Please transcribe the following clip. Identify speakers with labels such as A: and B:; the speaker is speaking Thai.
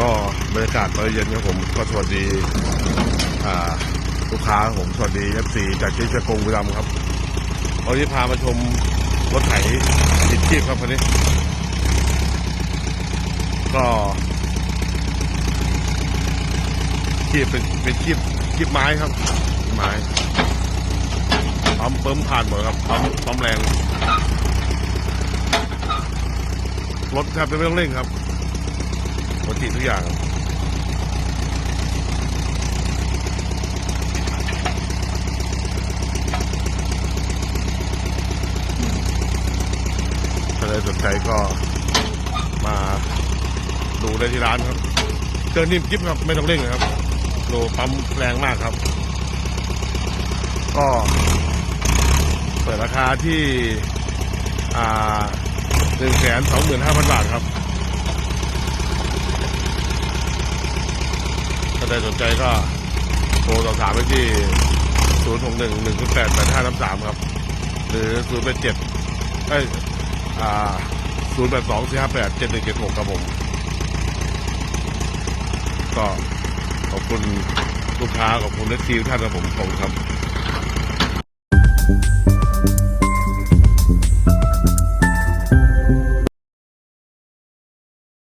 A: ก็บรรยากาศตอนเย็นครับผมก็สวัสดีลูกค้าผมสวัสดีเอฟซีจากที่เชียงกงบุรีรัมย์ครับวันนี้พามาชมรถไถติดชีพครับคันนี้ ก็ชีพเป็นเป็นชีพชีพไม้ครับไม้ปั๊มเปิมผ่านหมดครับปั๊มปั๊มแรงรถแทบจะไม่ต้องเร่งครับ กติทุกอย่างถ้าใครสนใจก็มาดูได้ที่ร้านครับเจอนิ่มกิ๊บครับไม่ต้องเร่งนะครับโลปั๊มแรงมากครับ ก็เปิดราคาที่อ่าหนึ่งแสนสองหมื่นห้าพันบาทครับ ถ้า ใครสนใจก็โทรสอบถามไปที่ศูนย์หกหนึ่งหนึ่งแปดแปดห้าน้ำสามครับ หรือศูนย์แปดเจ็ดเอ้ยอ่าศูนย์แปดสองสี่ห้าแปดเจ็ดหนึ่งเจ็ดหกครับผม ก็ขอบคุณลูกค้าขอบคุณเอฟซีทุกท่านครับผมขอบคุณครับ